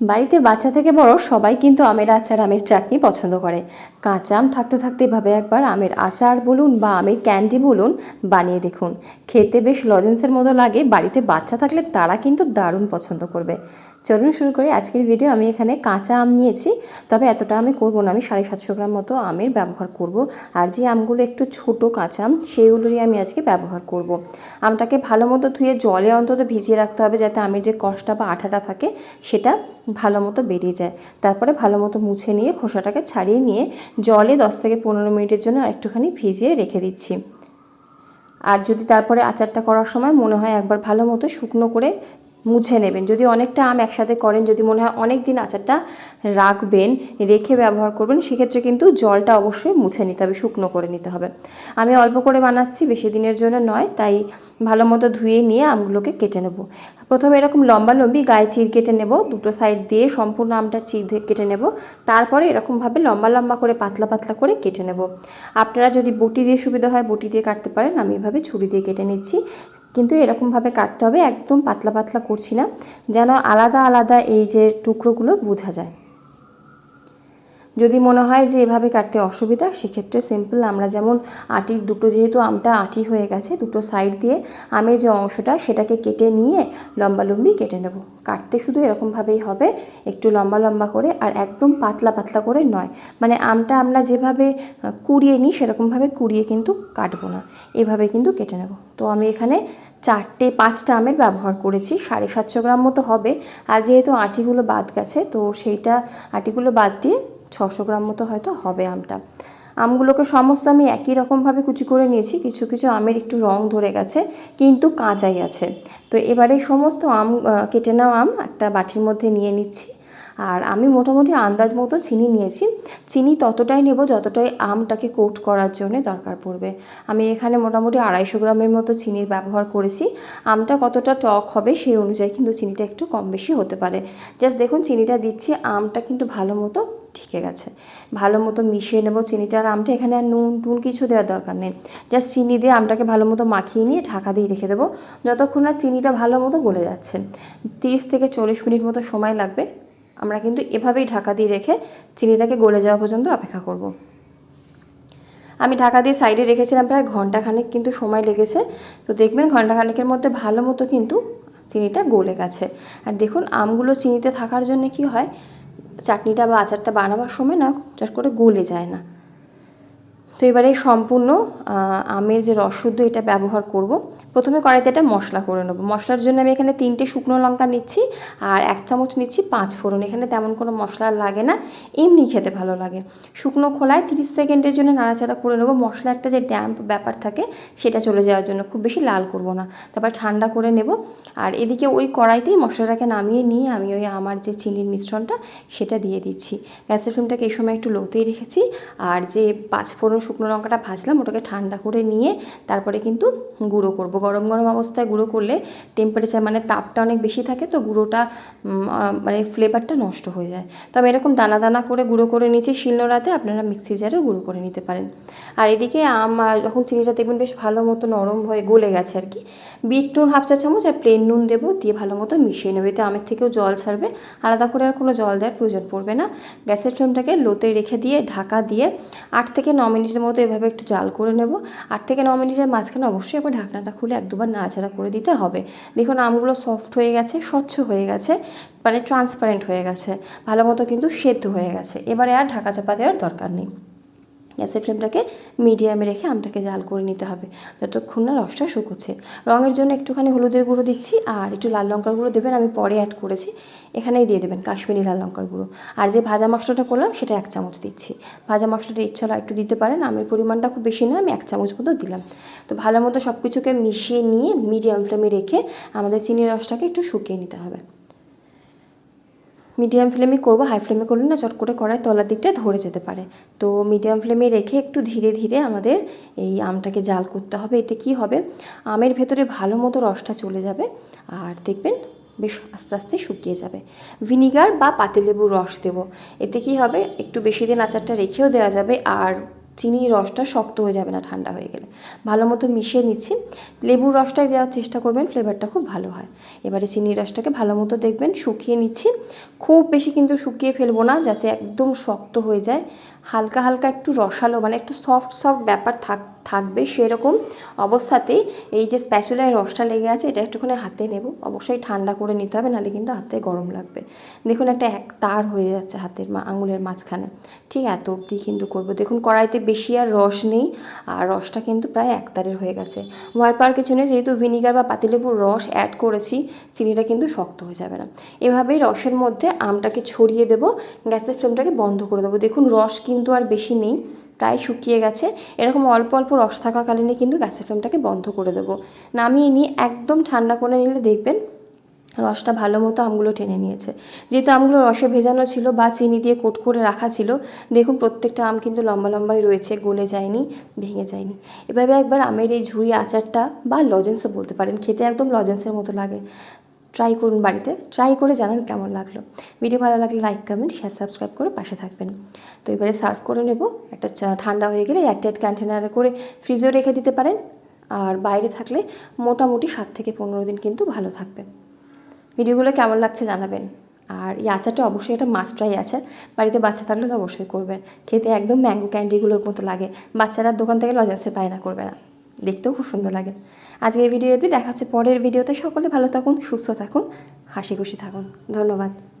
বাড়িতে বাচ্চা থেকে বড় সবাই কিন্তু আমের আচার, আমের চাটনি পছন্দ করে। কাঁচা আম থাকতে থাকতে এভাবে একবার আমের আচার বলুন বা আমের ক্যান্ডি বলুন বানিয়ে দেখুন। খেতে বেশ লজেন্সের মতো লাগে, বাড়িতে বাচ্চা থাকলে তারা কিন্তু দারুণ পছন্দ করবে। চলুন শুরু করি আজকের ভিডিও আমি এখানে কাঁচা আম নিয়েছি। তবে এতটা আমি করব না, আমি সাড়ে সাতশো গ্রাম মতো আমের ব্যবহার করব। আর যে আমগুলো একটু ছোট কাঁচা আম সেইগুলোরই আমি আজকে ব্যবহার করব। আমটাকে ভালো মতো ধুয়ে জলে অন্তত ভিজিয়ে রাখতে হবে যাতে আমের যে কষটা বা আঠাটা থাকে, সেটা ভালো মতো বেরিয়ে যায়। তারপরে ভালো মতো মুছে নিয়ে খোসাটাকে ছাড়িয়ে নিয়ে জলে দশ থেকে পনেরো মিনিটের জন্য একটুখানি ভিজিয়ে রেখে দিচ্ছি। আর যদি তারপরে আচারটা করার সময় মনে হয় একবার ভালো মতো শুকনো করে মুছে নেবেন। যদি অনেকটা আম একসাথে করেন, যদি মনে হয় অনেক দিন আচারটা রাখবেন, রেখে ব্যবহার করবেন, সেক্ষেত্রে কিন্তু জলটা অবশ্যই মুছে নিতে হবে, শুকনো করে নিতে হবে। আমি অল্প করে বানাচ্ছি, বেশি দিনের জন্য নয়, তাই ভালো মতো ধুয়ে নিয়ে আমগুলোকে কেটে নেব। প্রথমে এরকম লম্বা লম্বি গায়ে চির কেটে নেব, দুটো সাইড দিয়ে সম্পূর্ণ আমটার চির কেটে নেব। তারপরে এরকমভাবে লম্বা লম্বা করে পাতলা পাতলা করে কেটে নেব। আপনারা যদি বটি দিয়ে সুবিধা হয়, বটি দিয়ে কাটতে পারেন, আমি এভাবে ছুরি দিয়ে কেটে নিচ্ছি। কিন্তু এরকমভাবে কাটতে হবে, একদম পাতলা পাতলা করছি না, যেন আলাদা আলাদা এই যে টুকরোগুলো বোঝা যায়। যদি মনে হয় যে এভাবে কাটতে অসুবিধা, সেক্ষেত্রে সিম্পল আমরা যেমন আটির দুটো যেহেতু আমটা আটি হয়ে গেছে, দুটো সাইড দিয়ে আমের যে অংশটা সেটাকে কেটে নিয়ে লম্বা লম্বি কেটে নেব। কাটতে শুধু এরকমভাবেই হবে, একটু লম্বা লম্বা করে আর একদম পাতলা পাতলা করে নয়। মানে আমটা আমরা যেভাবে কুড়িয়ে নিই সেরকমভাবে কুড়িয়ে কিন্তু কাটবো না। এভাবে কিন্তু কেটে নেব। তো আমি এখানে চারটে, পাঁচটা আমের ব্যবহার করেছি, সাড়ে সাতশো গ্রাম মতো হবে। আর যেহেতু আটিগুলো বাদ গেছে, তো সেইটা আটিগুলো বাদ দিয়ে ছশো গ্রাম মতো হয়তো হবে আমটা। আমগুলোকে সমস্ত আমি একই রকমভাবে কুচি করে নিয়েছি, কিছু কিছু আমের একটু রং ধরে গেছে, কিন্তু কাঁচাই আছে। তো এবারে সমস্ত আম কেটে নেওয়া আম, একটা বাটির মধ্যে নিয়ে নিচ্ছি। আর আমি মোটামুটি আন্দাজ মতো চিনি নিয়েছি। চিনি ততটাই নেব যতটাই আমটাকে কোট করার জন্য দরকার পড়বে। আমি এখানে মোটামুটি আড়াইশো গ্রামের মতো চিনির ব্যবহার করেছি। আমটা কতটা টক হবে সেই অনুযায়ী কিন্তু চিনিটা একটু কম বেশি হতে পারে। জাস্ট দেখুন, চিনিটা দিচ্ছি, আমটা কিন্তু ভালো মতো ঠিকে গেছে। ভালো মতো মিশিয়ে নেব চিনিটা আর আমটা। এখানে আর নুন টুন কিছু দেওয়ার দরকার নেই। জাস্ট চিনি দিয়ে আমটাকে ভালো মতো মাখিয়ে নিয়ে ঢাকা দিয়ে রেখে দেবো। যতক্ষণ না চিনিটা ভালো মতো গলে যাচ্ছে। তিরিশ থেকে চল্লিশ মিনিট মতো সময় লাগবে। আমরা কিন্তু এভাবেই ঢাকা দিয়ে রেখে চিনিটাকে গলে যাওয়া পর্যন্ত অপেক্ষা করব। আমি ঢাকা দিয়ে সাইডে রেখেছিলাম প্রায় ঘন্টাখানেক কিন্তু সময় লেগেছে। তো দেখবেন ঘন্টাখানেকের মধ্যে ভালো মতো কিন্তু চিনিটা গলে গেছে। আর দেখুন, আমগুলো চিনিতে থাকার জন্য কি হয়? চাটনিটা বা আচারটা বানাবার সময় না চট করে গলে যায় না। তো এবারে সম্পূর্ণ আমের যে রসশুদ্ধ এটা ব্যবহার করব। প্রথমে কড়াইতে একটা মশলা করে নেব। মশলার জন্য আমি এখানে তিনটে শুকনো লঙ্কা নিচ্ছি আর এক চামচ নিচ্ছি পাঁচ ফোড়ন। এখানে তেমন কোনো মশলা লাগে না, এমনি খেতে ভালো লাগে। শুকনো খোলায় তিরিশ সেকেন্ডের জন্য নাড়াচাড়া করে নেব। মশলা একটা যে ড্যাম্প ব্যাপার থাকে, সেটা চলে যাওয়ার জন্য খুব বেশি লাল করব না। তারপর ঠান্ডা করে নেব। আর এদিকে ওই কড়াইতেই মশলাটাকে নামিয়ে নিয়ে আমি ওই আমার যে চিনির মিশ্রণটা, সেটা দিয়ে দিচ্ছি। গ্যাসের ফ্লেমটাকে এই সময় একটু লোতেই রেখেছি। আর যে পাঁচ ফোড়ন শুকনো লঙ্কাটা ভাজলাম, ওটাকে ঠান্ডা করে নিয়ে তারপরে কিন্তু গুঁড়ো করব। গরম গরম অবস্থায় গুঁড়ো করলে টেম্পারেচার মানে তাপটা অনেক বেশি থাকে, তো গুঁড়োটা মানে ফ্লেভারটা নষ্ট হয়ে যায়। তো আমি এরকম দানা দানা করে গুঁড়ো করে নিয়েছি, শিলনোড়াতে আপনারা মিক্সি জারে গুঁড়ো করে নিতে পারেন। আর এদিকে আম যখন চিনিটা দেখবেন বেশ ভালো মতো নরম হয়ে গলে গেছে আর কি, বিট নুন হাফ চা চামচ আর প্লেন নুন দেবো, দিয়ে ভালো মতো মিশিয়ে নেবে, এতে আমের থেকেও জল ছাড়বে। আলাদা করে আর কোনো জল দেওয়ার প্রয়োজন পড়বে না। গ্যাসের ফ্লেমটাকে লোতে রেখে দিয়ে, ঢাকা দিয়ে আট থেকে ন মিনিটের মতো এভাবে একটু জাল করে নেব। আট থেকে ন মিনিটের মাঝখানে অবশ্যই একবার ঢাকনাটা খুলে এক দুবার নাড়াচাড়া করে দিতে হবে। দেখুন, আমগুলো সফট হয়ে গেছে, স্বচ্ছ হয়ে গেছে মানে ট্রান্সপারেন্ট হয়ে গেছে, ভালো মতো কিন্তু সেদ্ধ হয়ে গেছে। এবারে আর ঢাকা চাপা দেওয়ার দরকার নেই। গ্যাসের ফ্লেমটাকে মিডিয়ামে রেখে আমটাকে জাল করে নিতে হবে। যতক্ষণ না রসটা শুকোচ্ছে। রঙের জন্য একটুখানি হলুদের গুঁড়ো দিচ্ছি আর একটু লাল লঙ্কার গুঁড়ো দেবেন, আমি পরে অ্যাড করেছি। এখানেই দিয়ে দেবেন কাশ্মীরি লাল লঙ্কার গুঁড়ো। আর যে ভাজা মশলাটা করলাম, সেটা এক চামচ দিচ্ছি। ভাজা মশলাটা ইচ্ছা হলে একটু দিতে পারেন, আমের পরিমাণটা খুব বেশি না আমি এক চামচ মতো দিলাম। তো ভালো মতো সব কিছুকে মিশিয়ে নিয়ে মিডিয়াম ফ্লেমে রেখে আমাদের চিনির রসটাকে একটু শুকিয়ে নিতে হবে। মিডিয়াম ফ্লেমে করব, হাই ফ্লেমে করলে না চট করে কড়াই তলার দিকটা ধরে যেতে পারে। তো মিডিয়াম ফ্লেমে রেখে একটু ধীরে ধীরে আমাদের এই আমটাকে জাল করতে হবে, এতে কি হবে? আমের ভেতরে ভালো মতো রসটা চলে যাবে আর দেখবেন বেশ আস্তে আস্তে শুকিয়ে যাবে। ভিনিগার বা পাতিলেবুর রস দেবো। এতে কি হবে? একটু বেশি দিন আচারটা রেখেও দেওয়া যাবে আর চিনির রসটা শক্ত হয়ে যাবে না, ঠান্ডা হয়ে গেলে। ভালো মতো মিশিয়ে নিচ্ছি। লেবুর রসটাই দেওয়ার চেষ্টা করবেন ফ্লেভারটা খুব ভালো হয়। এবারে চিনির রসটাকে ভালো মতো দেখবেন, শুকিয়ে নিচ্ছি। খুব বেশি কিন্তু শুকিয়ে ফেলব না, যাতে একদম শক্ত হয়ে যায়। হালকা হালকা একটু রসালো মানে একটু সফট সফট ব্যাপার থাক, থাকবে সেরকম অবস্থাতেই। এই যে স্প্যাচুলায় রসটা লেগে আছে, এটা একটুখানি হাতে নেব। অবশ্যই ঠান্ডা করে নিতে হবে, নাহলে কিন্তু হাতে গরম লাগবে। দেখুন একটা এক তার হয়ে যাচ্ছে হাতের মা, আঙুলের মাঝখানে। ঠিক এত অবধি কিন্তু করব। দেখুন কড়াইতে বেশি আর রস নেই, আর রসটা কিন্তু প্রায় এক তারের হয়ে গেছে। ভয় পাওয়ার কিছু নেই, যেহেতু ভিনিগার বা পাতিলেবুর রস অ্যাড করেছি, চিনিটা কিন্তু শক্ত হয়ে যাবে না। এভাবেই রসের মধ্যে আমটাকে ছড়িয়ে দেবো, গ্যাসের ফ্লেমটাকে বন্ধ করে দেবো। দেখুন রস কিন্তু আর বেশি নেই, প্রায় শুকিয়ে গেছে। এরকম অল্প অল্প রস থাকাকালীনই কিন্তু গ্যাসের ফ্লেমটাকে বন্ধ করে দেবো। নামিয়ে নিয়ে একদম ঠান্ডা করে নিলে দেখবেন রসটা ভালো মতো আমগুলো টেনে নিয়েছে। যেহেতু আমগুলো রসে ভেজানো ছিল বা চিনি দিয়ে কোট করে রাখা ছিল, দেখুন প্রত্যেকটা আম কিন্তু লম্বা লম্বাই রয়েছে, গলে যায়নি, ভেঙে যায়নি। এভাবে একবার আমের এই ঝুড়ি আচারটা বা লজেন্সও বলতে পারেন, খেতে একদম লজেন্সের মতো লাগে। ট্রাই করুন বাড়িতে। ট্রাই করে জানান কেমন লাগল। ভিডিও ভালো লাগলে লাইক কমেন্ট শেয়ার সাবস্ক্রাইব করে পাশে থাকবেন। তো এবারে সার্ভ করে নেব। একটা ঠান্ডা হয়ে গেলে এয়ারটাইট কন্টেনারে করে ফ্রিজেও রেখে দিতে পারেন। আর বাইরে থাকলে মোটামুটি সাত থেকে পনেরো দিন কিন্তু ভালো থাকবে। ভিডিওগুলো কেমন লাগছে জানাবেন। আর এই আচারটা অবশ্যই এটা মাস্টরাই আচার। বাড়িতে বাচ্চা থাকলে তো অবশ্যই করবেন। খেতে একদম ম্যাঙ্গো ক্যান্ডিগুলোর মতো লাগে। বাচ্চারা দোকান থেকে লজেন্সে বায়না করবে না। দেখতেও খুব সুন্দর লাগে। আজকে এই ভিডিও দেখা হচ্ছে পরের ভিডিওতে সকলে ভালো থাকুন, সুস্থ থাকুন, হাসি খুশি থাকুন। ধন্যবাদ।